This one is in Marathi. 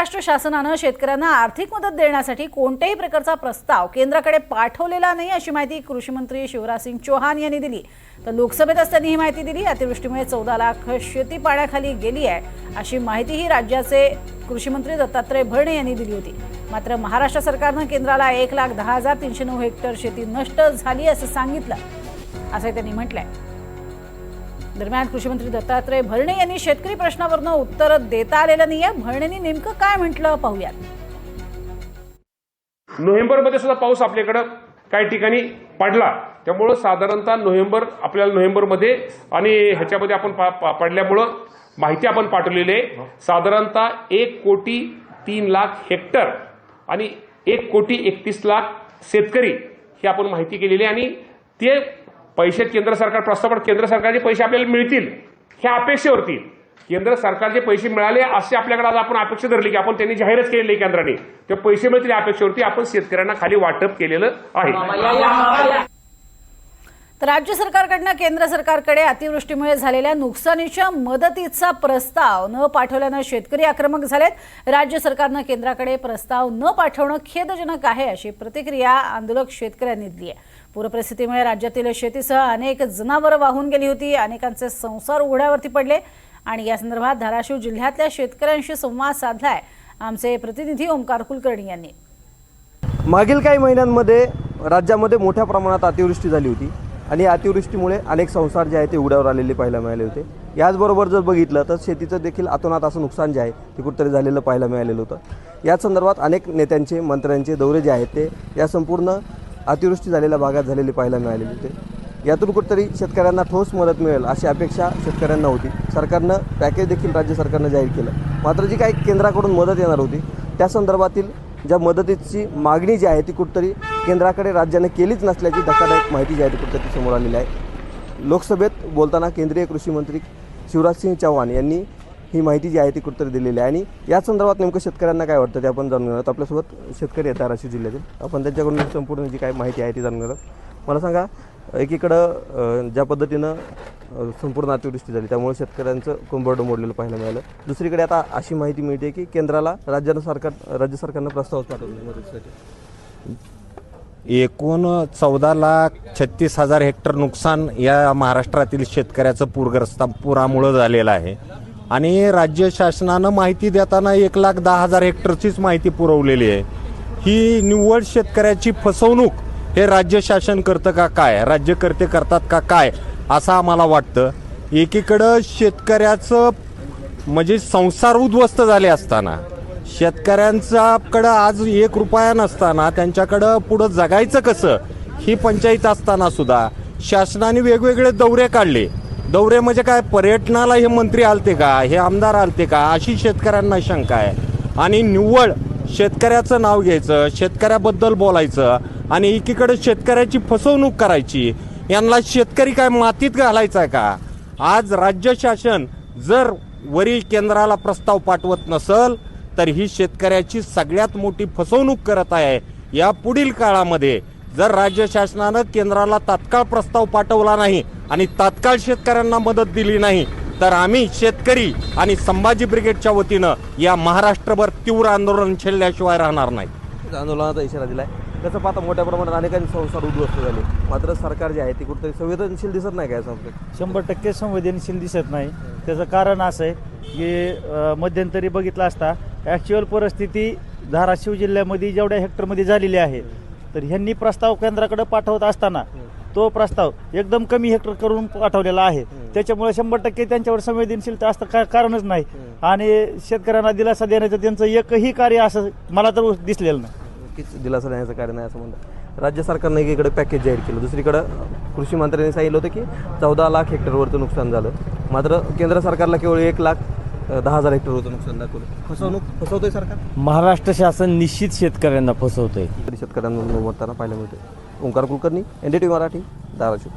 महाराष्ट्र शासनानं शेतकऱ्यांना आर्थिक मदत देण्यासाठी कोणत्याही प्रकारचा प्रस्ताव केंद्राकडे पाठवलेला नाही अशी माहिती कृषी मंत्री शिवराज सिंग चौहान यांनी दिली. तर लोकसभेतच त्यांनी ही माहिती दिली. अतिवृष्टीमुळे चौदा लाख शेती पाण्याखाली गेली आहे अशी माहितीही राज्याचे कृषी मंत्री दत्तात्रय भरणे यांनी दिली होती. मात्र महाराष्ट्र सरकारनं केंद्राला एक लाख दहा हजार तीनशे नऊ हेक्टर शेती नष्ट झाली असं सांगितलं. असं त्यांनी म्हटलंय. दरम्यान कृषीमंत्री दत्तात्रय भरणे यांनी शेतकरी प्रश्नावरनं उत्तर देता आलेलं नाहीये. भरणेंनी नेमकं काय म्हटलं पाहूयात. नोव्हेंबरमध्ये सुद्धा पाऊस आपल्याकडं काही ठिकाणी पडला. त्यामुळं साधारणतः नोव्हेंबर आपल्याला नोव्हेंबरमध्ये आणि ह्याच्यामध्ये आपण पा- पडल्यामुळं माहिती आपण पाठवलेली आहे. साधारणतः एक कोटी तीन लाख हेक्टर आणि एक कोटी एकतीस लाख शेतकरी ही आपण माहिती केलेली आहे. आणि ते पैसे केंद्र सरकार प्रस्ताव केंद्र सरकारचे पैसे आपल्याला मिळतील ह्या अपेक्षेवरती. केंद्र सरकारचे पैसे मिळाले असे आपल्याकडे आज आपण अपेक्षा धरली की आपण त्यांनी जाहीरच केलेली केंद्राने. ते पैसे मिळतील या अपेक्षेवरती आपण शेतकऱ्यांना खाली वाटप केलेलं आहे. तर राज्य सरकारकडनं केंद्र सरकारकडे अतिवृष्टीमुळे झालेल्या नुकसानीच्या मदतीचा प्रस्ताव न पाठवल्यानं शेतकरी आक्रमक झालेत. राज्य सरकारनं केंद्राकडे प्रस्ताव न पाठवणं खेदजनक आहे अशी प्रतिक्रिया आंदोलक शेतकऱ्यांनी दिली आहे. पूरपरिस्थितीमुळे राज्यातील शेतीसह अनेक जनावरं वाहून गेली होती अनेकांचे संसार उघड्यावरती पडले आणि या संदर्भात धाराशिव जिल्ह्यातल्या शेतकऱ्यांशी संवाद साधलाय. आमचे प्रतिनिधी ओंकार कुलकर्णी यांनी. मागील काही महिन्यांमध्ये राज्यामध्ये मोठ्या प्रमाणात अतिवृष्टी झाली होती. आणि अतिवृष्टीमुळे अनेक संसार जे आहे ते उड्यावर आलेले पाहायला मिळाले होते. याचबरोबर जर बघितलं तर शेतीचं देखील अतोनात असं नुकसान जे आहे ते कुठेतरी झालेलं पाहायला मिळालेलं होतं. या संदर्भात अनेक नेत्यांचे मंत्र्यांचे दौरे जे आहेत ते या संपूर्ण अतिवृष्टी झालेल्या भागात झालेले पाहायला मिळालेले होते. यातून कुठेतरी शेतकऱ्यांना ठोस मदत मिळेल अशी अपेक्षा शेतकऱ्यांना होती. सरकारनं पॅकेज देखील राज्य सरकारनं जाहीर केलं. मात्र जी काही केंद्राकडून मदत येणार होती त्या संदर्भातील ज्या मदतीची मागणी जी आहे ती कुठतरी केंद्राकडे राज्याने केलीच नसल्याची धक्कादायक माहिती जी आहे ती कुठतरी समोर आलेली आहे. लोकसभेत बोलताना केंद्रीय कृषी मंत्री शिवराजसिंह चौहान यांनी ही माहिती जी आहे ती कुठतरी दिलेली आहे. आणि या संदर्भात नेमकं शेतकऱ्यांना काय वाटतं ते आपण जाणून घेणार आहोत आपल्यासोबत शेतकरी येतात धाराशिव जिल्ह्यातील. आपण त्यांच्याकडून संपूर्ण जी काय माहिती आहे ती जाणून घेणार मला सांगा एकीकडं ज्या पद्धतीनं संपूर्ण अतिवृष्टी झाली. त्यामुळे शेतकऱ्यांचं कंबरडं मोडलेलं पाहायला मिळालं. दुसरीकडे आता अशी माहिती मिळते की केंद्राला राज्यानं सरकार राज्य सरकारनं प्रस्ताव पाठवले मदतीसाठी. एकूण चौदा लाख छत्तीस हजार हेक्टर नुकसान या महाराष्ट्रातील शेतकऱ्याचं पूरग्रस्त पुरामुळं झालेलं आहे. आणि राज्य शासनानं माहिती देताना एक लाख दहा हजार हेक्टरचीच माहिती पुरवलेली आहे. ही निव्वळ शेतकऱ्याची फसवणूक हे राज्य शासन करतं का काय? राज्यकर्ते करतात का काय? असं आम्हाला वाटतं. एकीकडं शेतकऱ्याचं म्हणजे संसार उद्ध्वस्त झाले असताना शेतकऱ्यांच्याकडं आज एक रुपया नसताना त्यांच्याकडं पुढं जगायचं कसं ही पंचायत असताना सुद्धा शासनाने वेगवेगळे दौरे काढले. दौरे म्हणजे काय? पर्यटनाला हे मंत्री आलते का? हे आमदार आलते का? अशी शेतकऱ्यांना शंका आहे. आणि निव्वळ शेतकऱ्याचं नाव घ्यायचं शेतकऱ्याबद्दल बोलायचं आणि एकीकडे शेतकऱ्याची फसवणूक करायची यांना शेतकरी काय मातीत घालायचा आहे का? आज राज्य शासन जर वरील केंद्राला प्रस्ताव पाठवत नसल तर ही शेतकऱ्याची सगळ्यात मोठी फसवणूक करत आहे. या पुढील काळामध्ये जर राज्य शासनानं केंद्राला तात्काळ प्रस्ताव पाठवला नाही आणि तात्काळ शेतकऱ्यांना मदत दिली नाही तर आम्ही शेतकरी आणि संभाजी ब्रिगेडच्या वतीनं या महाराष्ट्रभर तीव्र आंदोलन छेडल्याशिवाय राहणार नाही. आंदोलनाचा इशारा दिला आहे त्याचं पाहता मोठ्या प्रमाणात अनेकांचे संसार उद्ध्वस्त झाले. मात्र सरकार जे आहे ते कुठेतरी संवेदनशील दिसत नाही काय संपलं शंभर टक्के संवेदनशील दिसत नाही. त्याचं कारण असं आहे की मध्यंतरी बघितलं असता ॲक्च्युअल परिस्थिती धाराशिव जिल्ह्यामध्ये जेवढ्या हेक्टरमध्ये झालेली आहे तर ह्यांनी प्रस्ताव केंद्राकडे पाठवत असताना तो प्रस्ताव एकदम कमी हेक्टर करून पाठवलेला आहे. त्याच्यामुळे शंभर टक्के त्यांच्यावर संवेदनशीलता असतं का कारणच नाही. आणि शेतकऱ्यांना दिलासा देण्याचं त्यांचं एकही कार्य असं मला तर दिसलेलं नाही. नक्कीच दिलासा देण्याचं कार्य नाही असं म्हणतात. राज्य सरकारनं एकीकडे पॅकेज जाहीर केलं. दुसरीकडं कृषी मंत्र्यांनी सांगितलं होतं की चौदा लाख हेक्टरवरचं नुकसान झालं. मात्र केंद्र सरकारला केवळ एक लाख दहा हजार हेक्टरवरचं नुकसान दाखवलं. फसवणूक फसवतोय सरकार? महाराष्ट्र शासन निश्चित शेतकऱ्यांना फसवतंय. शेतकऱ्यांना पाहायला मिळते Omkar Kulkarni N D T Marathi Dharashiv.